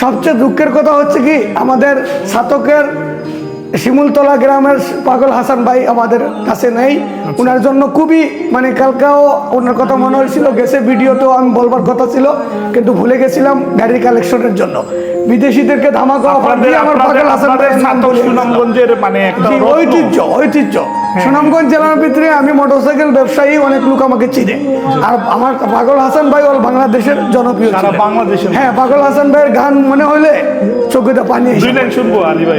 সবচেয়ে দুঃখের কথা হচ্ছে কি আমাদের সাতকের শিমুলতলা গ্রামের পাগল হাসান ভাই আমাদের কাছে নেই। ওনার জন্য খুবই মানে কালকাও ওনার কথা মনে হয়েছিল গেছে ভিডিওতেও আমি বলবার কথা ছিল কিন্তু ভুলে গেছিলাম গাড়ি কালেকশনের জন্য। বিদেশিদেরকে ধামাকা আমার পাগল হাসান মানে। ঐতিহ্য ঐতিহ্য। সুনামগঞ্জ জেলার ভিতরে আমি মোটরসাইকেল ব্যবসায়ী অনেক লোক আমাকে চিনে। আর আমার পাগল হাসান ভাই ওর বাংলাদেশের জনপ্রিয় বাংলাদেশের হ্যাঁ পাগল হাসান ভাইয়ের গান মনে হলে চোখেতে পানি শুনব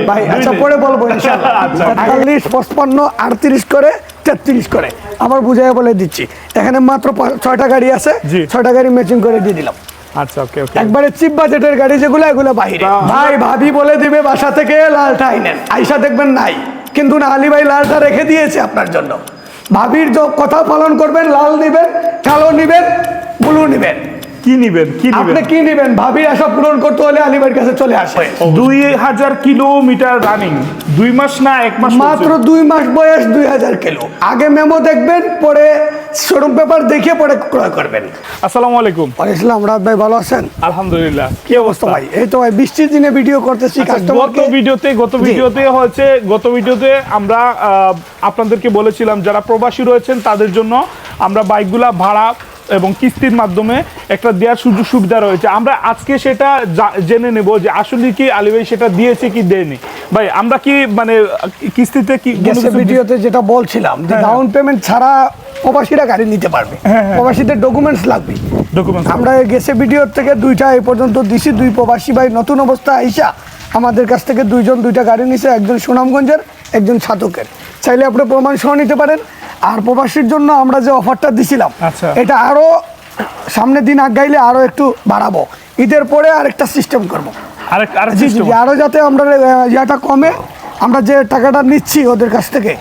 ভাই। আচ্ছা পরে বলব ইনশাআল্লাহ। আচ্ছা আটচল্লিশ পঁচপান্ন আটত্রিশ করে তেত্রিশ করে। আবার বুঝাই বলে দিচ্ছি। এখানে মাত্র ছয়টা গাড়ি আছে। ছয়টা গাড়ি ম্যাচিং করে দিয়ে দিলাম। আচ্ছা ওকে ওকে একবারে চিপ বাজেটের গাড়ি যেগুলো এগুলো বাইরে। ভাই ভাবি বলে দিবে বাসা থেকে লালটা আইনেন আইসা দেখবেন নাই। কিন্তু না আলী ভাই লালটা রেখে দিয়েছে আপনার জন্য। ভাবির কথা পালন করবেন, লাল নিবেন, কালো নিবেন, ব্লু নিবেন। কি নিবেন? কি আপনি নিবেন? কি নিবেন? ভাবির আশা পূরণ করতে হলে কাছে চলে আসে। দুই হাজার কিলোমিটার রানিং দুই মাস না এক মাস মাত্র দুই মাস বয়স দুই হাজার কিলো। আগে মেমো দেখবেন পরে শোরুম পেপার দেখে পরে ক্রয় করবেন। আসসালামু আলাইকুম। রাত ভাই ভালো আছেন? আলহামদুলিল্লাহ। কি অবস্থা ভাই? এই তো ভাই বৃষ্টির দিনে ভিডিও করতেছি আচ্ছা, গত ভিডিওতে গত ভিডিওতে হয়েছে গত ভিডিওতে আমরা আপনাদেরকে বলেছিলাম যারা প্রবাসী রয়েছেন তাদের জন্য আমরা বাইকগুলা ভাড়া এবং কিস্তির মাধ্যমে একটা দেওয়ার সুযোগ সুবিধা রয়েছে। আমরা আজকে সেটা জেনে নেব যে আসলে কি আলী ভাই সেটা দিয়েছে কি দেয়নি। ভাই আমরা কি মানে কিস্তিতে কি ভিডিওতে যেটা বলছিলাম যে হ্যাঁ। ডাউন পেমেন্ট ছাড়া প্রবাসীরা গাড়ি নিতে পারবে। হ্যাঁ, হ্যাঁ। প্রবাসীদের ডকুমেন্টস লাগবে। Documents আমরা গেছে ভিডিওর থেকে দুইটা এই পর্যন্ত দিছি। দুই প্রবাসী ভাই নতুন অবস্থা আইসা আমাদের কাছ থেকে দুইজন দুইটা গাড়ি নিছে। একজন সুনামগঞ্জের একজন ছাতকের চাইলে আপনি প্রমাণ সহ নিতে পারেন। আর প্রবাসীর জন্য আমরা যে অফারটা দিছিলাম আচ্ছা। এটা আরও সামনের দিন আগাইলে আরও একটু বাড়াবো। ঈদের পরে আরেকটা সিস্টেম করব। আরেক আরেক জি জি system। জি, আরও যাতে আমরা ইয়াটা কমে আমরা যে টাকাটা নিচ্ছি ওদের কাছ থেকে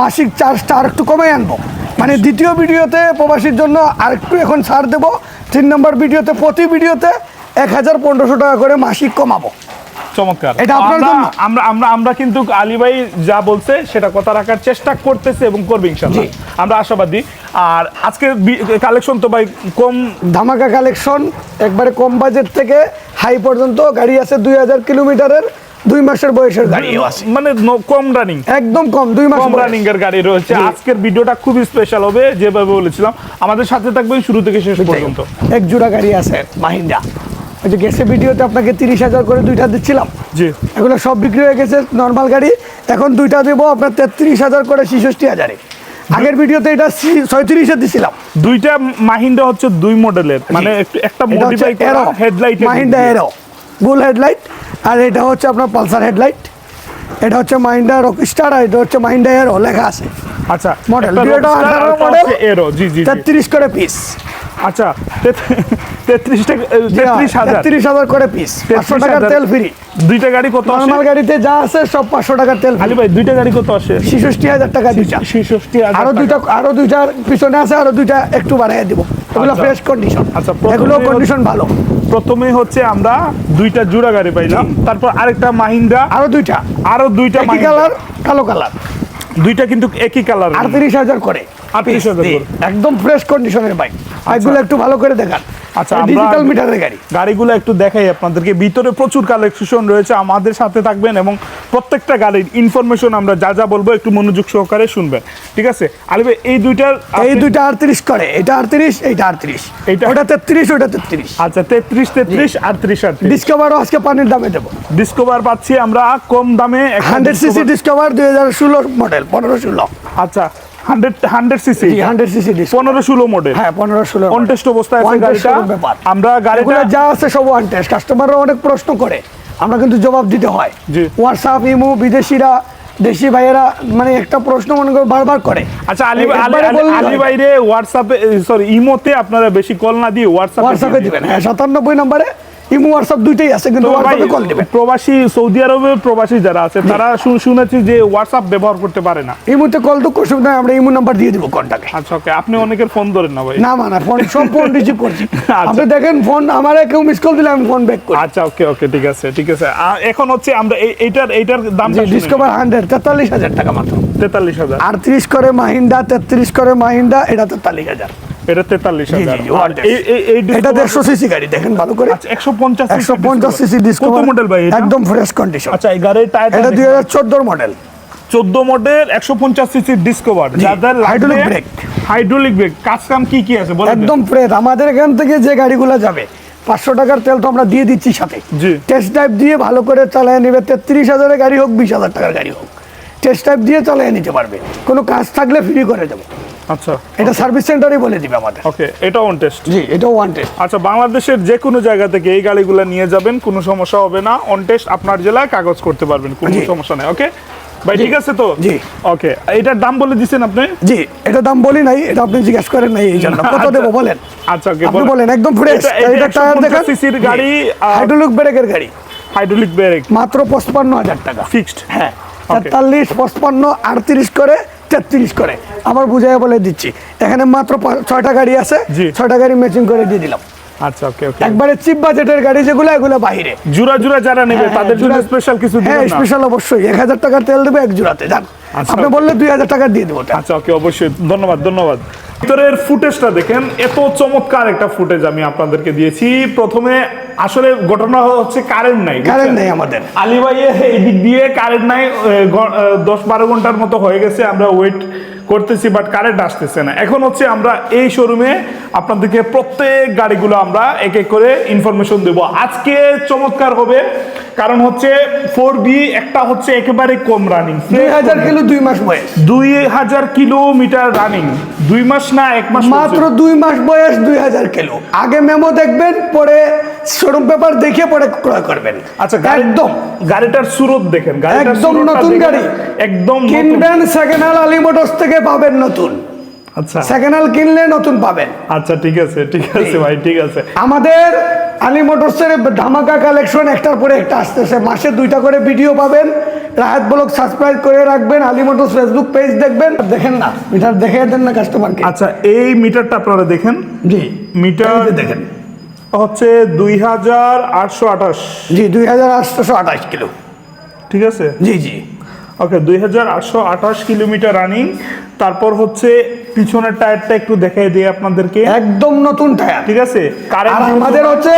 মাসিক চার্জটা আর একটু কমে আনব। মানে দ্বিতীয় ভিডিওতে প্রবাসীর জন্য আর একটু এখন ছাড় দেবো। তিন নম্বর ভিডিওতে প্রতি ভিডিওতে এক হাজার পনেরোশো টাকা করে মাসিক কমাবো। চমৎকার। এটা আপনার আমরা- জন্য? আমরা আমরা আমরা কিন্তু আলী ভাই যা বলছে সেটা কথা রাখার চেষ্টা করতেছে এবং করবে ইনশাআল্লাহ। আমরা আশাবাদী। আর আজকে কালেকশন তো ভাই কম ধামাকা কালেকশন একবারে কম বাজেট থেকে হাই পর্যন্ত গাড়ি আছে দুই হাজার কিলোমিটারের দুই মাসের বয়সের আছে মানে কম রানিং একদম কম দুই মাস কম রানিং এর গাড়ি রয়েছে। আজকের ভিডিওটা খুবই স্পেশাল হবে যেভাবে বলেছিলাম। আমাদের সাথে থাকবেন শুরু থেকে শেষ পর্যন্ত। এক জোড়া গাড়ি আছে মাহিন্দা ওই যে গেছে ভিডিওতে আপনাকে তিরিশ হাজার করে দুইটা দিচ্ছিলাম। জি। এগুলো সব বিক্রি হয়ে গেছে নর্মাল গাড়ি। এখন দুইটা দেবো আপনার তেত্রিশ হাজার করে ছেষট্টি হাজারে। আগের ভিডিওতে এটা ছয়ত্রিশে দিছিলাম। দুইটা মাহিন্দা হচ্ছে দুই মডেলের মানে একটু- মডিফাই করা হেডলাইট মাহিন্দা এরো গোল হেডলাইট আর এটা হচ্ছে আপনার পালসার হেডলাইট এটা হচ্ছে মাহিন্দা রক স্টার আর এটা হচ্ছে মাহিন্দা এরো লেখা আছে। আচ্ছা মডেল Rockstar, মডেল এরো জি জি জি। তেত্রিশ করে পিস আচ্ছা তেত্রিশ টাকা তেত্রিশ হাজার। তেত্রিশ হাজার করে পিস পাঁচশো টাকার তেল ফ্রি দুইটা গাড়ি কত নর্মাল গাড়িতে যা আছে সব পাঁচশো টাকার তেল ভাই দুইটা গাড়ি কত আসে? হাজার টাকা দুইটা। আরও দুইটা আরও দুইটার পিছনে আছে আরও দুইটা একটু বাড়াই দিব। এগুলো আচ্ছা। ফ্রেশ কন্ডিশন আচ্ছা, এগুলো কন্ডিশন ভালো। প্রথমে হচ্ছে আমরা দুইটা জোড়া গাড়ি পাইলাম। তারপর আরেকটা মাহিন্দ্রা। আরও দুইটা। আরও দুইটা কালার কালো কালার দুইটা কিন্তু একই কালার আটত্রিশ হাজার করে। 38,000 একদম ফ্রেশ কন্ডিশনের বাইক বাইকগুলো একটু ভালো করে দেখান। আচ্ছা, ডিজিটাল মিটারের গাড়ি। গাড়িগুলো একটু দেখাই আপনাদেরকে। ভিতরে প্রচুর কালেকশন রয়েছে আমাদের সাথে থাকবেন এবং প্রত্যেকটা গাড়ির ইনফরমেশন আমরা যা যা বলব একটু মনোযোগ সহকারে শুনবেন। ঠিক আছে? আলী ভাই এই দুইটার এই দুইটা আটত্রিশ করে। এটা আটত্রিশ এইটা আটত্রিশ। এইটা- ওটা তেত্রিশ ওটা তেত্রিশ। আচ্ছা তেত্রিশ তেত্রিশ আটত্রিশ আটত্রিশ। ডিসকভারও আজকে পানির দামে দেবো। ডিসকভার পাচ্ছি আমরা কম দামে। হান্ড্রেড সিসি ডিসকভার দুই হাজার ষোলো মডেল পনেরো ষোলো। আচ্ছা hundred hundred CC hundred CC পনেরো ষোলো মডেল হ্যাঁ পনেরো ষোলো কন্টেস্ট অবস্থায় আছে গাড়িটা। আমরা গাড়িটা যা আছে সব ওয়ান কাস্টমাররা অনেক প্রশ্ন করে। আমরা কিন্তু জবাব দিতে হয়। হোয়াটসঅ্যাপ ইমো বিদেশিরা দেশি ভাইয়েরা মানে একটা প্রশ্ন মনে করে বারবার করে। আচ্ছা আলী। বাইরে হোয়াটসঅ্যাপে সরি ইমোতে আপনারা বেশি কল না দিয়ে হোয়াটসঅ্যাপে হোয়াটসঅ্যাপে দিবেন। হ্যাঁ সাতানব্বই নম্বরে ইমো হোয়াটসঅ্যাপ দুইটাই আছে কিন্তু হোয়াটসঅ্যাপে কল দিবেন প্রবাসী সৌদি আরবে প্রবাসী যারা আছে তারা শুনেছি যে হোয়াটসঅ্যাপ ব্যবহার করতে পারে না। ইমোতে কল তো কিছু নয় আমরা ইমো নাম্বার দিয়ে দিব কন্টাকে আচ্ছা ওকে আপনি অনেকের ফোন ধরেন না ভাই। না ফোন সব ফোন রিসিভ করছি। আচ্ছা। আপনি দেখেন ফোন আমারে কেউ মিস কল দিলে আমি ফোন ব্যাক করি। আচ্ছা ওকে ওকে ঠিক আছে ঠিক আছে। এখন হচ্ছে আমরা এইটার এইটার দাম ডিসকভার তেতাল্লিশ হাজার টাকা মাত্র। তেতাল্লিশ হাজার। আটত্রিশ করে মাহিন্দা তেত্রিশ করে মাহিন্দা এটা তেতাল্লিশ হাজার। এটা এই এটা সিসি গাড়ি দেখেন ভালো করে। আচ্ছা একশো পঞ্চাশ একশো পঞ্চাশ সিসি ডিসকাউন্ট কত মডেল ভাই একদম ফ্রেশ কন্ডিশন আচ্ছা এই গাড়ির টায়ার এটা মডেল চোদ্দ মডেল একশো পঞ্চাশ সিসি ডিসকভার যাদের hydraulic brake। হাইড্রোলিক ব্রেক কাজ কাম কি কি আছে বলেন একদম ফ্রেশ আমাদের এখান থেকে যে গাড়িগুলো যাবে পাঁচশো টাকার তেল তো আমরা দিয়ে দিচ্ছি সাথে। টেস্ট ড্রাইভ দিয়ে ভালো করে চালায় নেবে তেত্রিশ হাজারের গাড়ি হোক বিশ হাজার টাকার গাড়ি হোক। টেস্ট ড্রাইভ দিয়ে চালিয়ে নিতে পারবে। কোনো কাজ থাকলে ফ্রি করে দেবো। আচ্ছা। এটা সার্ভিস সেন্টারই বলে দিবে আমাদের। ওকে এটা অন টেস্ট জি এটাও ওয়ান টেস্ট আচ্ছা বাংলাদেশের যে কোনো জায়গা থেকে এই গাড়িগুলো নিয়ে যাবেন কোনো সমস্যা হবে না। অন টেস্ট আপনার জেলায় কাগজ করতে পারবেন কোনো সমস্যা নেই ওকে ভাই ঠিক আছে তো? জি। ওকে এটার দাম বলে দিচ্ছেন আপনি? জি এটা দাম বলি নাই এটা আপনি জিজ্ঞেস করেন নাই এই জন্য। কত আচ্ছা। দেবো বলেন? আচ্ছা ওকে আপনি বলেন। একদম ফ্রেশ এটা- এটা এটা টায়ার দেখেন? সিসির গাড়ি, হাইড্রোলিক ব্রেকের গাড়ি। হাইড্রোলিক ব্রেক মাত্র পঁচপান্ন হাজার টাকা। ফিক্সড হ্যাঁ। Okay. তেতাল্লিশ পঁচপান্ন আটত্রিশ করে তেত্রিশ করে। আবার বুঝাই বলে দিচ্ছি। এখানে মাত্র ছয়টা গাড়ি আছে। ছয়টা গাড়ি ম্যাচিং করে দিয়ে দিলাম। আচ্ছা ওকে ওকে একবারে চিপ বাজেটের গাড়ি যেগুলো এগুলো বাইরে। জুরা জুরা যারা নেবে হ্যাঁ, তাদের জন্য স্পেশাল কিছু হ্যাঁ স্পেশাল অবশ্যই। এক হাজার টাকার তেল দেবে এক জোড়াতে যান আচ্ছা, আপনি বললে দুই হাজার টাকা দিয়ে দেবো আচ্ছা ওকে অবশ্যই। ধন্যবাদ ধন্যবাদ। ভিতরের ফুটেজটা দেখেন এত চমৎকার একটা ফুটেজ আমি আপনাদেরকে দিয়েছি। প্রথমে আসলে ঘটনা হচ্ছে কারেন্ট নাই কারেন্ট নাই আমাদের। আলী ভাইয়ের এই দিক দিয়ে কারেন্ট নাই দশ বারো ঘণ্টার মতো হয়ে গেছে আমরা ওয়েট করতেছি বাট কারেন্ট আসতেছে না। এখন হচ্ছে আমরা এই শোরুমে আপনাদেরকে প্রত্যেক গাড়িগুলো আমরা এক এক করে ইনফরমেশন দেব। আজকে চমৎকার হবে কারণ হচ্ছে ফোর বি একটা হচ্ছে একেবারে কম রানিং দুই হাজার কিলো দুই মাস বয়স। দুই হাজার কিলোমিটার রানিং দুই মাস না এক মাস মাত্র দুই মাস বয়স দুই হাজার কিলো। আগে মেমো দেখবেন পরে শোরুম পেপার দেখে পরে ক্রয় করবেন। আচ্ছা একদম। গাড়িটার সুরত দেখেন। একদম নতুন গাড়ি। একদম। কিনবেন সেকেন্ড হ্যান্ড আলী মোটরস থেকে পাবেন নতুন। আচ্ছা। সেকেন্ড হ্যান্ড কিনলে নতুন পাবেন। আচ্ছা ঠিক আছে ঠিক আছে ভাই ঠিক আছে। আমাদের আলী মোটরসের ধামাকা কালেকশন একটার পরে একটা আসতেছে। মাসে দুইটা করে ভিডিও পাবেন। রাহাত ব্লগ সাবস্ক্রাইব করে রাখবেন। আলী মোটরস ফেসবুক পেজ দেখবেন। দেখেন না মিটার দেখে দেন না কাস্টমারকে আচ্ছা এই মিটারটা আপনারা দেখেন? জি মিটার দেখেন। হচ্ছে দুই হাজার আটশো আঠাশ। জি দুই হাজার আটশোশো আঠাশ কিলো। ঠিক আছে? জি জি। ওকে দুই হাজার আটশো আঠাশ কিলোমিটার রানিং তারপর হচ্ছে পিছনের টায়ারটা একটু দেখাই দিই আপনাদেরকে। একদম নতুন টায়ার। ঠিক আছে? আর আমাদের হচ্ছে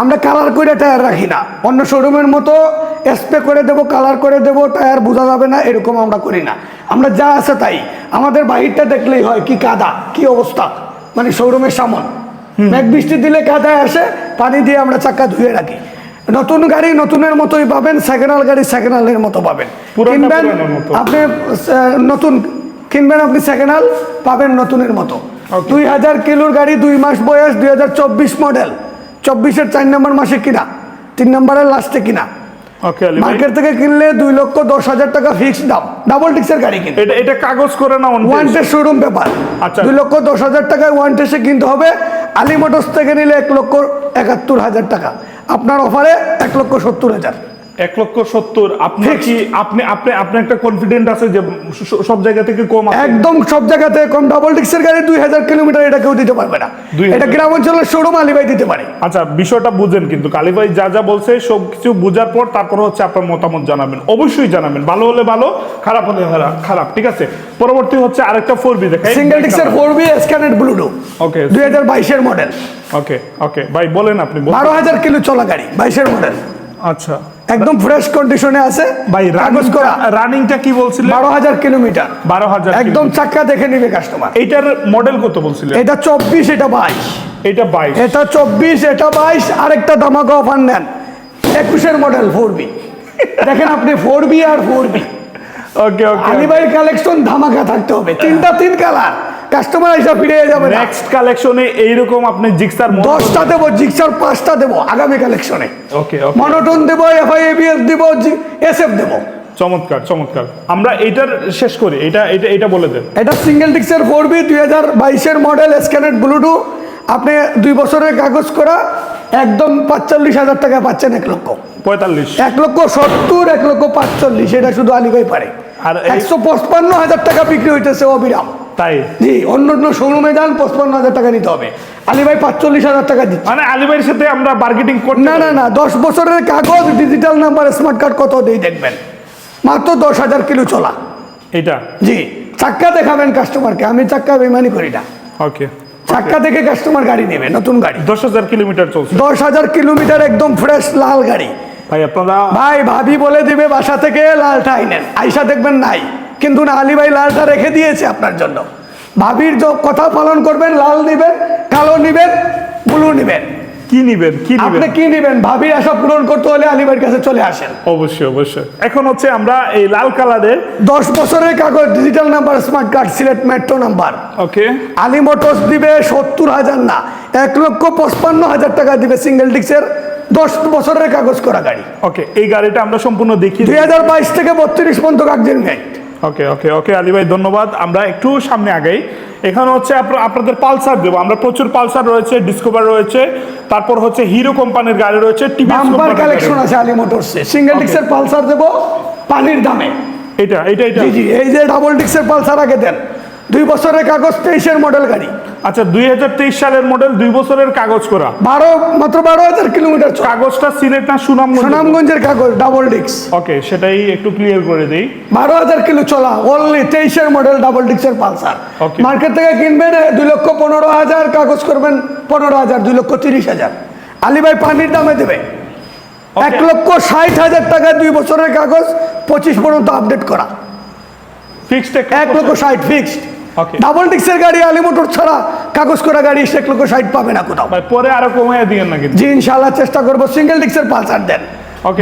আমরা কালার করে টায়ার রাখি না। অন্য শোরুমের মতো স্প্রে করে দেবো কালার করে দেবো টায়ার বোঝা যাবে না এরকম আমরা করি না। আমরা যা আছে তাই। আমাদের বাহিরটা দেখলেই হয় কি কাদা কি অবস্থা। মানে শোরুমের সামন। মেঘ বৃষ্টি দিলে কাদায় আসে পানি দিয়ে আমরা চাকা ধুয়ে রাখি। নতুন গাড়ি নতুনের মতোই পাবেন সেকেন্ড হ্যান্ড গাড়ি সেকেন্ড হ্যান্ডের মতো পাবেন। কিনবেন আপনি নতুন কিনবেন আপনি সেকেন্ড হ্যান্ড পাবেন নতুনের মতো। দুই হাজার কিলোর গাড়ি দুই মাস বয়স দুই হাজার চব্বিশ মডেল চব্বিশের চার নম্বর মাসে কিনা তিন নম্বরের লাস্টে কিনা। মার্কেট থেকে কিনলে দুই লক্ষ দশ হাজার টাকা ফিক্স দাম। ডাবল টিক্সের গাড়ি কিনতে এটা এটা কাগজ করে না ওয়ান? টেস্ট শোরুম পেপার আচ্ছা। দুই লক্ষ দশ হাজার টাকায় ওয়ান টেস্টে কিনতে হবে। আলী মোটরস থেকে নিলে এক লক্ষ একাত্তর হাজার টাকা। আপনার অফারে এক লক্ষ সত্তর হাজার। এক লক্ষ সত্তর। আপনার Fixed. কি আপনি আপনি আপনি একটা কনফিডেন্ট আছে যে সব জায়গা থেকে কম একদম সব জায়গাতে কম। ডাবল টিক্সের গাড়ি দুই হাজার কিলোমিটার এটা কেউ দিতে পারবে না। 2000 এটা গ্রাম অঞ্চলের শোরুম আলিবাই দিতে পারে। আচ্ছা বিষয়টা বুঝেন কিন্তু। কালীভাই যা যা বলছে সব কিছু বোঝার পর তারপর হচ্ছে আপনার মতামত জানাবেন। অবশ্যই জানাবেন। ভালো হলে ভালো খারাপ হলে খারাপ- ঠিক আছে? পরবর্তী হচ্ছে আরেকটা ফোর বি দেখাই সিঙ্গেল টিক্সের ফোর বি স্ক্যানেট ব্লুডু ওকে দুই হাজার বাইশের মডেল ওকে ওকে ভাই বলেন আপনি। বারো হাজার কিলো চলা গাড়ি বাইশের মডেল আচ্ছা। একদম ফ্রেশ কন্ডিশনে আছে। ভাই কাগজ করা। রানিংটা কি বলছিলেন বারো হাজার কিলোমিটার। বারো হাজার একদম চাক্কা দেখে নিবে কাস্টমার এইটার মডেল কত বলছিলেন এটা চব্বিশ এটা বাইশ। এটা বাইশ। এটা চব্বিশ এটা বাইশ আরেকটা ধামাকা অফার নেন। একুশের মডেল ফোর বি দেখেন আপনি ফোর বি আর ফোর বি ওকে ওকে আলিবাইয়ের কালেকশন ধামাকা থাকতে হবে। তিনটা তিন কালার কাস্টমার হিসাব ফিরে যাবে নেক্সট কালেকশনে এইরকম আপনি জিক্সার দশটা দেবো জিক্সার পাঁচটা দেবো আগামী কালেকশনে ওকে মনোটন দেবো দেবো এসএফ দেবো। চমৎকার চমৎকার। আমরা এইটার শেষ করি। এটা এটা এটা বলে দেন। এটা সিঙ্গেল ডিক্সের ফোর বি দুই হাজার বাইশের মডেল স্ক্যানেট ব্লুটু আপনি দুই বছরের কাগজ করা একদম পাঁচচল্লিশ হাজার টাকা পাচ্ছেন এক লক্ষ। পঁয়তাল্লিশ। এক লক্ষ সত্তর এক লক্ষ পাঁচচল্লিশ এটা শুধু আলিবাই পারে। আর একশো পঁচপান্ন হাজার টাকা বিক্রি হইতেছে অবিরাম। তাই? জি অন্য অন্য শোরুমে যান পঁচপান্ন হাজার টাকা নিতে হবে। আলিবাই পাঁচচল্লিশ হাজার টাকা দিচ্ছে। মানে আলিবাইয়ের সাথে আমরা বার্গেটিং করতে না না না দশ বছরের কাগজ ডিজিটাল নাম্বার স্মার্ট কার্ড কত দিয়ে দেখবেন? মাত্র দশ হাজার কিলো চলা। এটা জি চাক্কা দেখাবেন কাস্টমারকে আমি চাক্কা বেমানি করি না। ওকে চাক্কা থেকে কাস্টমার গাড়ি নেবে নতুন গাড়ি। দশ হাজার কিলোমিটার চলছে। দশ হাজার কিলোমিটার একদম ফ্রেশ লাল গাড়ি। ভাই আপনারা ভাই ভাবি বলে দিবে বাসা থেকে লালটা আইনেন আইসা দেখবেন নাই। কিন্তু না আলী ভাই লালটা রেখে দিয়েছে আপনার জন্য। ভাবির যে কথা পালন করবেন লাল নিবেন কালো নিবেন ব্লু নিবেন। কি নিবেন? কি নিবেন? আপনি কি নিবেন? ভাবির আশা পূরণ করতে হলে আলী ভাইয়ের কাছে চলে আসেন। অবশ্যই অবশ্যই। এখন হচ্ছে আমরা এই লাল কালারের দশ বছরের কাগজ digital number smart card Sylhet metro number okay. Ali motors দিবে সত্তর হাজার না এক লক্ষ পঁচপান্ন হাজার টাকা দিবে সিঙ্গেল ডিক্সের দশ বছরের কাগজ করা গাড়ি। ওকে এই গাড়িটা আমরা সম্পূর্ণ দেখি দুই হাজার বাইশ থেকে বত্রিশ পর্যন্ত কাগজের গাইড ওকে ওকে ওকে আলী ভাই ধন্যবাদ। আমরা একটু সামনে আগেই। এখানে হচ্ছে আপনাদের পালসার দেবো। আমরা প্রচুর পালসার রয়েছে ডিসকভার রয়েছে। তারপর হচ্ছে হিরো কোম্পানির গাড়ি রয়েছে বাম্পার কালেকশন আছে আলী মোটরসে সিঙ্গেল ডিক্সের পালসার দেবো পানির দামে। এটা এটা এটা। জি জি এই যে ডাবল ডিক্সের পালসার আগে দেন। দুই বছরের কাগজ তেইশের মডেল গাড়ি। আচ্ছা দুই হাজার তেইশ সালের মডেল দুই বছরের কাগজ করা। বারো মাত্র বারো হাজার কিলোমিটার কাগজটা সিলেট না সুনামগঞ্জ? সুনামগঞ্জের কাগজ ডাবল ডিক্স ওকে সেটাই একটু ক্লিয়ার করে দিই। বারো হাজার কিলো চলা অনলি তেইশের মডেল ডাবল ডিক্সের পালসার। মার্কেট থেকে কিনবেন দুই লক্ষ পনেরো হাজার কাগজ করবেন পনেরো হাজার দুই লক্ষ তিরিশ হাজার। আলী ভাই পানির দামে দেবে। এক লক্ষ ষাট হাজার টাকা দুই বছরের কাগজ পঁচিশ পর্যন্ত আপডেট করা। ফিক্সড এক লক্ষ ষাট ফিক্সড. ডাবল ডিক্সের গাড়ি আলী মোটর ছাড়া কাগজ করা গাড়ি এক লক্ষ ষাট পাবে না কোথাও। ভাই পরে আরও কমিয়ে দিয়েন নাকি জি ইনশাল্লাহ চেষ্টা করব। সিঙ্গেল ডিক্সের পালসার দেন.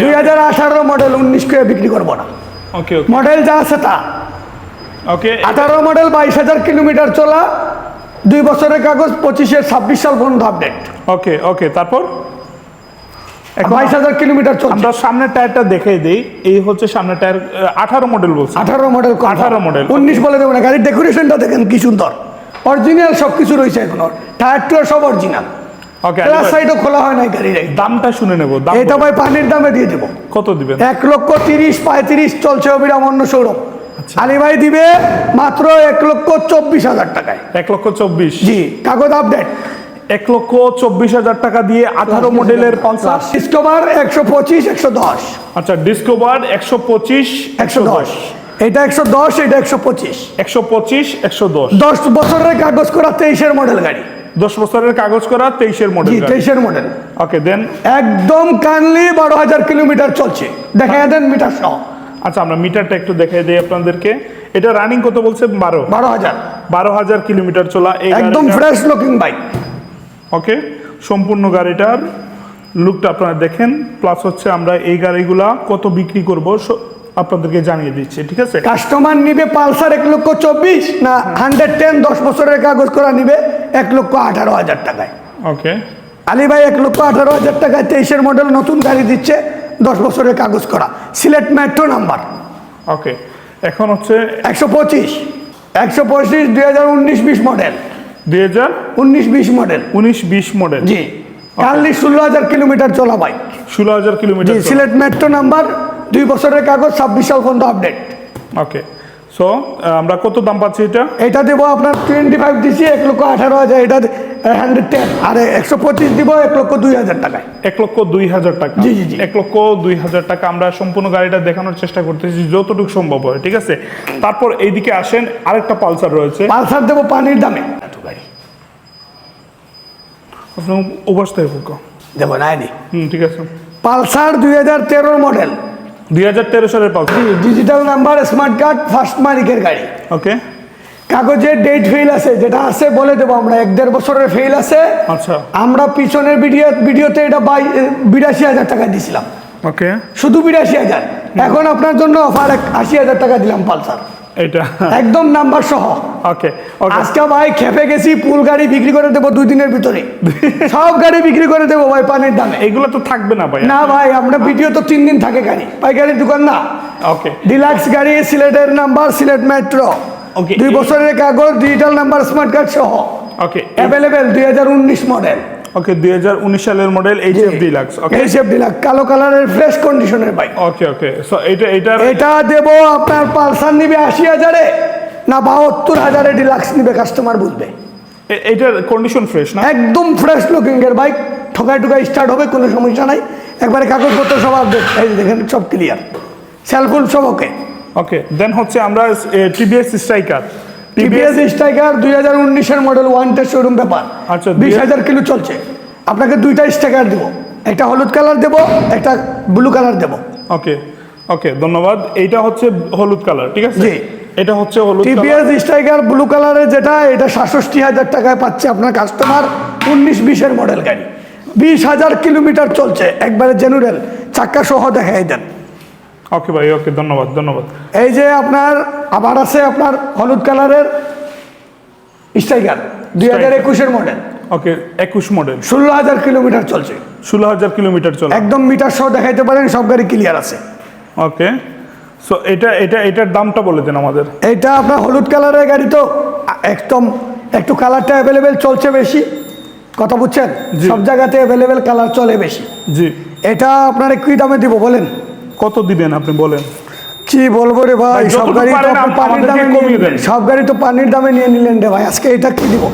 দুই হাজার আঠারো মডেল উনিশ করে বিক্রি করব না। ওকে ওকে মডেল যা আছে তা। ওকে আঠারো মডেল বাইশ হাজার কিলোমিটার চলা দুই বছরের কাগজ পঁচিশের ছাব্বিশ সাল পর্যন্ত আপডেট ওকে ওকে তারপর? বাইশ হাজার কিলোমিটার চলছে। আমরা সামনের টায়ারটা দেখে দিই। এই হচ্ছে সামনের টায়ার আঠারো মডেল বলছি। আঠারো মডেল 18 model, উনিশ বলে দেবো না গাড়ির ডেকোরেশনটা দেখেন কি সুন্দর। অরিজিনাল সব কিছু রয়েছে এখন টায়ার টুয়ার সব অরিজিনাল ওকে ক্লাস সাইডও খোলা হয় নাই গাড়ির দামটা শুনে নেব দাম এটা ভাই পানির দামে দিয়ে দেবো। কত দিবেন? এক লক্ষ তিরিশ পঁয়ত্রিশ চলছে অবিরাম অন্য সৌরভ আচ্ছা। আলী ভাই দিবে মাত্র এক লক্ষ চব্বিশ হাজার টাকায়। এক লক্ষ চব্বিশ। জি কাগজ আপডেট এক লক্ষ চব্বিশ হাজার টাকা দিয়ে আঠারো মডেলের পালসার। ডিসকভার একশো পঁচিশ একশো দশ। আচ্ছা ডিসকভার একশো পঁচিশ একশো দশ। এটা একশো দশ এটা একশো পঁচিশ। একশো পঁচিশ একশো দশ। দশ বছরের কাগজ করা তেইশের মডেল গাড়ি। দশ বছরের কাগজ করা তেইশের মডেল তেইশের মডেল। ওকে দেন একদম কানলি বারো হাজার কিলোমিটার চলছে। দেখা দেন মিটার সহ। আচ্ছা আমরা মিটারটা একটু দেখাই দিই আপনাদেরকে। এটা রানিং কত বলছে? বারো। বারো হাজার। বারো হাজার কিলোমিটার চলা একদম ফ্রেশ লুকিং বাইক ওকে সম্পূর্ণ গাড়িটার লুকটা আপনারা দেখেন প্লাস হচ্ছে আমরা এই গাড়িগুলা কত বিক্রি করব আপনাদেরকে জানিয়ে দিচ্ছি ঠিক আছে? কাস্টমার নিবে পালসার এক লক্ষ চব্বিশ না হান্ড্রেড টেন দশ বছরের কাগজ করা নিবে এক লক্ষ আঠারো হাজার টাকায়। ওকে আলী ভাই এক লক্ষ আঠারো হাজার টাকায় তেইশের মডেল নতুন গাড়ি দিচ্ছে দশ বছরের কাগজ করা। সিলেট মেট্রো নাম্বার ওকে এখন হচ্ছে একশো পঁচিশ। একশো পঁচিশ দুই হাজার উনিশ বিশ মডেল দুই হাজার উনিশ বিশ মডেল উনিশ বিশ মডেল জি। কালনি ষোলো হাজার কিলোমিটার চলা বাইক ষোলো হাজার কিলোমিটার সিলেট মেট্রো নাম্বার দুই বছরের কাগজ ছাব্বিশ সাল পর্যন্ত আপডেট ওকে সো আমরা কত দাম পাচ্ছি এটা? এটা দেবো আপনার টোয়েন্টি ফাইভ দিচ্ছি এক লক্ষ আঠারো হাজার। এটা হান্ড্রেড টেন আর একশো পঁচিশ দিব এক লক্ষ দুই হাজার টাকায়। এক লক্ষ দুই হাজার টাকা। জি, জি, জি। এক লক্ষ দুই হাজার টাকা আমরা সম্পূর্ণ গাড়িটা দেখানোর চেষ্টা করতেছি যতটুকু সম্ভব হয় ঠিক আছে? তারপর এইদিকে আসেন আরেকটা পালসার রয়েছে। পালসার দেবো পানির দামে। এত গাড়ি আপনার ওভার থেকে দেবো নাইনি হুম ঠিক আছে। পালসার দুই হাজার তেরোর মডেল। দুই হাজার তেরো সালের Pulsar. Digital number smart card first মালিকের গাড়ি। ওকে কাগজের ডেট ফেল আছে যেটা আছে বলে দেবো আমরা। এক দেড় বছরের ফেল আছে। আচ্ছা। আমরা পিছনের ভিডিও ভিডিওতে এটা বাই বিরাশি হাজার টাকা দিয়েছিলাম। ওকে। শুধু বিরাশি হাজার। এখন আপনার জন্য অফার আশি হাজার টাকা দিলাম পালসার। এটা একদম নাম্বার সহ। ওকে আজকে ভাই খেপে গেছি পুল গাড়ি বিক্রি করে দেবো দুই দিনের ভিতরে। সব গাড়ি বিক্রি করে দেবো ভাই পানির দামে। এইগুলো তো থাকবে না ভাই। না ভাই আমরা ভিডিও তো তিন দিন থাকে গাড়ি। পাইকারির দোকান না। ওকে। ডিলাক্স গাড়ি সিলেটের নাম্বার সিলেট মেট্রো Okay, দুই বছরের কাগজ ডিজিটাল নাম্বার স্মার্ট কার্ড সহ। ওকে অ্যাভেলেবেল দুই হাজার উনিশ মডেল ওকে দুই হাজার উনিশ সালের model H F deluxe okay এই সেফ ডিলাক্স কালো কালারের ফ্রেশ কন্ডিশনের বাইক ওকে ওকে সো এটা এটার এটা দেবো আপনার পালসার নিবে আশি হাজারে না বাহাত্তর হাজারে ডিলাক্স নিবে কাস্টমার বুঝবে এ- এটার কন্ডিশন ফ্রেশ না? একদম ফ্রেশ লুকিং এর বাইক ঠকাই টুকাই স্টার্ট হবে কোনো সমস্যা নাই। একবারে কাগজপত্র সব আপডেট এই দেখেন সব ক্লিয়ার সেলফোন সব ওকে ওকে দেন হচ্ছে আমরা টিভিএস স্ট্রাইকার টিভিএস স্ট্রাইকার দুই হাজার উনিশের মডেল ওয়ান টেস্ট শোরুম ব্যাপার। আচ্ছা, বিশ হাজার কিলো চলছে। আপনাকে দুইটা স্ট্রাইকার দেবো। একটা হলুদ কালার দেবো একটা ব্লু কালার দেবো। ওকে ওকে ধন্যবাদ। এইটা হচ্ছে হলুদ কালার ঠিক আছে? জি। এটা হচ্ছে হলুদ কালার টিভিএস স্ট্রাইকার ব্লু কালারের যেটা এটা সাতষট্টি হাজার টাকায় পাচ্ছে আপনার কাস্টমার উনিশ বিশের মডেল গাড়ি। বিশ হাজার কিলোমিটার চলছে। একবারে জেনুরেল চাক্কা সহ দেখাই দেন। ওকে ভাই ওকে ধন্যবাদ ধন্যবাদ। এই যে আপনার আবার আছে আপনার হলুদ কালারের স্ট্রাইকার দুই হাজার একুশের মডেল ওকে একুশ মডেল ষোলো হাজার কিলোমিটার চলছে। ষোলো হাজার কিলোমিটার চলে। একদম মিটার সহ দেখাইতে পারেন সব গাড়ি ক্লিয়ার আছে। ওকে সো এটা এটা এটার দামটা বলে দেন আমাদের। এইটা আপনার হলুদ কালারের গাড়ি তো একদম একটু কালারটা অ্যাভেলেবেল চলছে বেশি। কথা বুঝছেন। সব জায়গাতে অ্যাভেলেবেল কালার চলে বেশি। জি। এটা আপনার কি দামে দিব বলেন। কত দিবেন আপনি বলেন? কি বলব রে ভাই সব গাড়ি তো পানির দামে কমিয়ে দেন। সব গাড়ি তো পানির দামে নিয়ে নিলেন রে ভাই আজকে এটা কি দিব?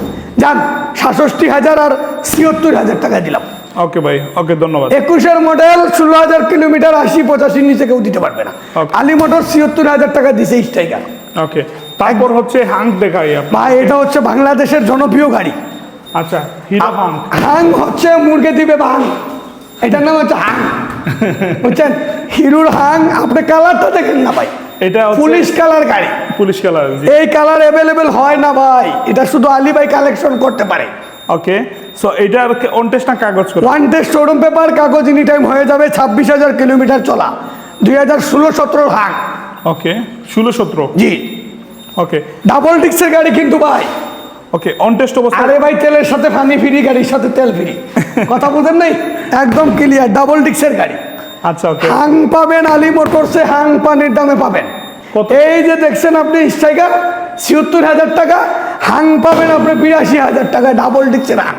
যান সাতষট্টি হাজার আর ছিয়ত্তর হাজার টাকা দিলাম। ওকে ভাই ওকে ধন্যবাদ। একুশের মডেল ষোলো হাজার কিলোমিটার আশি পঁচাশির নিচে কেউ দিতে পারবে না. আলী মোটর ছিয়ত্তর হাজার টাকা দিছে স্ট্রাইকার ওকে তারপর হচ্ছে হাঙ্ক দেখাই ভাই এটা হচ্ছে বাংলাদেশের জনপ্রিয় গাড়ি। আচ্ছা হিরো হাঙ্ক। হাং হচ্ছে মুরগে দিবে ভাং এটার নাম হচ্ছে হাং বুঝছেন? হিরুর হাং আপনি কালারটা দেখেন না ভাই। এটা পুলিশ কালার গাড়ি। পুলিশ কালার এই কালার অ্যাভেলেবেল হয় না ভাই। এটা শুধু আলী ভাই কালেকশন করতে পারে। ওকে সো এটার অনটেস্ট না কাগজ করে? ওয়ান টেস্ট শোরুম পেপার কাগজ এনি টাইম হয়ে যাবে ছাব্বিশ হাজার কিলোমিটার চলা। দুই হাজার ষোলো সতেরো হাং। ওকে ষোলো সতেরো? জি। ওকে ডাবল ডিক্সের গাড়ি কিন্তু ভাই। ওকে অনটেস্ট অবস্থা? আরে ভাই তেলের সাথে পানি ফ্রি গাড়ির সাথে তেল ফ্রি। কথা বুঝেন নাই? একদম ক্লিয়ার ডাবল ডিক্সের গাড়ি। আচ্ছা হাং পাবেন আলী মোটরসে হাং পানির দামে পাবেন? এই যে দেখছেন আপনি স্ট্রাইকার ছিয়াত্তর হাজার টাকা হাং পাবেন আপনি বিরাশি হাজার টাকা ডাবল ডিক্সের হাং।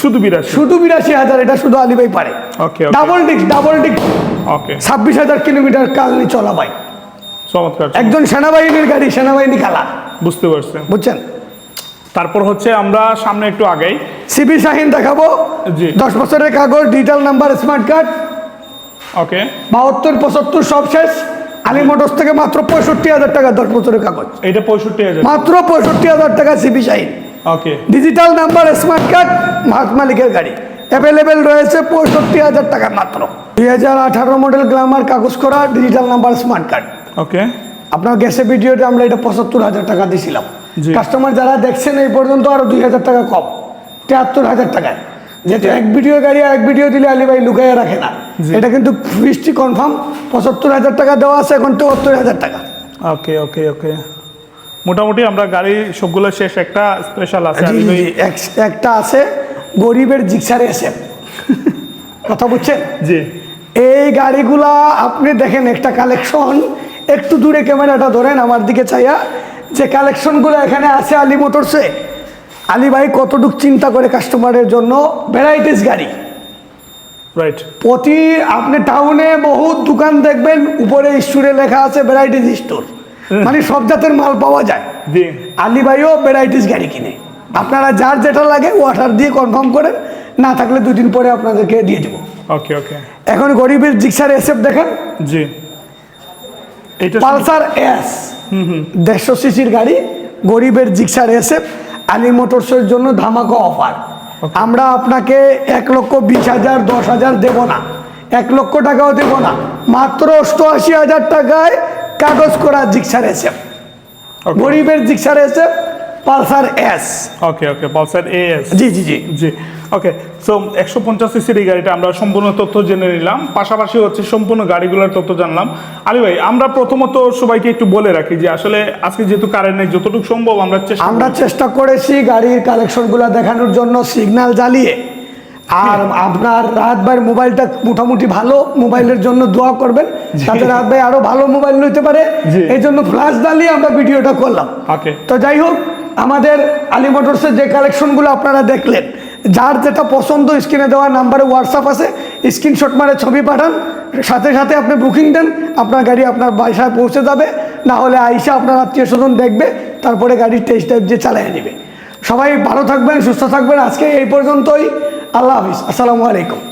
শুধু বিরাশি? শুধু বিরাশি হাজার এটা শুধু আলী ভাই পারে। Okay. ডাবল ডিক্স ডাবল ডিক্স ওকে ছাব্বিশ হাজার কিলোমিটার কালনি চলা ভাই। চমৎকার একজন সেনাবাহিনীর গাড়ি সেনাবাহিনী কালা বুঝতে পারছেন বুঝছেন? তারপর হচ্ছে আমরা সামনে একটু আগাই। সিবি শাহিন দেখাবো। জি। দশ বছরের কাগজ digital number smart card okay বাহাত্তর পঁচাত্তর সব শেষ। আলী মোটরস থেকে মাত্র পঁয়ষট্টি হাজার টাকা দশ বছরের কাগজ। এটা পঁয়ষট্টি হাজার। মাত্র পঁয়ষট্টি হাজার টাকা CB Shine okay digital number smart card mark মালিকের গাড়ি। অ্যাভেলেবেল রয়েছে পঁয়ষট্টি হাজার টাকা মাত্র। দুই হাজার আঠারো মডেল গ্লামার কাগজ করা digital number smart card okay আপনার গ্যাসের ভিডিওতে আমরা এটা পঁচাত্তর হাজার টাকা দিয়েছিলাম কাস্টমার যারা দেখছেন এই পর্যন্ত আরও দুই হাজার টাকা কম। তিয়াত্তর হাজার টাকায়। যেহেতু এক ভিডিও গাড়ি আর এক ভিডিও দিলে আলী ভাই লুকাইয়া রাখে না। এটা কিন্তু ফিস্টি কনফার্ম পঁচাত্তর হাজার টাকা দেওয়া আছে এখন চুয়াত্তর হাজার টাকা। ওকে ওকে ওকে মোটামুটি আমরা গাড়ি সবগুলো শেষ একটা স্পেশাল আছে একটা আছে গরিবের জিক্সারে এসে কথা বুঝছেন? জি। এই গাড়িগুলা আপনি দেখেন একটা কালেকশন একটু দূরে ক্যামেরাটা ধরেন আমার দিকে চাইয়া যে কালেকশনগুলো এখানে আছে আলী মোটরসে আলী ভাই কতটুক চিন্তা করে কাস্টমারের জন্য ভ্যারাইটিস গাড়ি। রাইট প্রতি আপনি টাউনে বহুত দোকান দেখবেন উপরে স্টোরে লেখা আছে ভ্যারাইটিস স্টোর। মানে সব জাতের মাল পাওয়া যায়। জি। আলী ভাইও ভ্যারাইটিস গাড়ি কিনে। আপনারা যার যেটা লাগে ওয়াটার দিয়ে কনফার্ম করেন না থাকলে দুদিন পরে আপনাদেরকে দিয়ে দেবো। ওকে ওকে এখন গরিবের জিক্সার এসএফ দেখেন। জি। এটা পালসার এস দেড়শো সিসির গাড়ি গরিবের জিক্সার এসএফ আলী মোটরসের জন্য ধামাকা অফার আমরা আপনাকে এক লক্ষ বিশ হাজার দশ হাজার দেব না। এক লক্ষ টাকাও দেব না। মাত্র অষ্টআশি হাজার টাকায় কাগজ করা জিক্সার এসে গরিবের Gixxer SF Pulsar S. Okay okay Pulsar S জি জি জি। জি ওকে সো একশো পঞ্চাশ সিসির এই গাড়িটা আমরা সম্পূর্ণ তথ্য জেনে নিলাম। পাশাপাশি হচ্ছে সম্পূর্ণ গাড়িগুলোর তথ্য জানলাম। আলী ভাই আমরা প্রথমত সবাইকে একটু বলে রাখি যে আসলে আজকে যেহেতু কারেন্ট নেই যতটুকু সম্ভব আমরা চেষ্টা আমরা চেষ্টা করেছি গাড়ির কালেকশনগুলো দেখানোর জন্য সিগন্যাল জ্বালিয়ে। আর আপনার রাহাত ভাইয়ের মোবাইলটা মোটামুটি ভালো মোবাইলের জন্য দোয়া করবেন। তাতে রাহাত ভাই আরও ভালো মোবাইল নিতে পারে। এই জন্য ফ্ল্যাশ জ্বালিয়ে আমরা ভিডিওটা করলাম। ওকে তো যাই হোক আমাদের আলী মোটরসের যে কালেকশনগুলো আপনারা দেখলেন, যার যেটা পছন্দ স্ক্রিনে দেওয়া নাম্বারে হোয়াটসঅ্যাপ আছে স্ক্রিনশট মারে ছবি পাঠান, সাথে সাথে আপনি বুকিং দেন, আপনার গাড়ি আপনার বাসায় পৌঁছে যাবে, না হলে আইসা আপনার আত্মীয় স্বজন দেখবে, তারপরে গাড়ির টেস্ট টাইপ যে চালিয়ে নেবে। সবাই ভালো থাকবেন, সুস্থ থাকবেন, আজকে এই পর্যন্তই, আল্লাহ হাফিজ, আসসালামু আলাইকুম।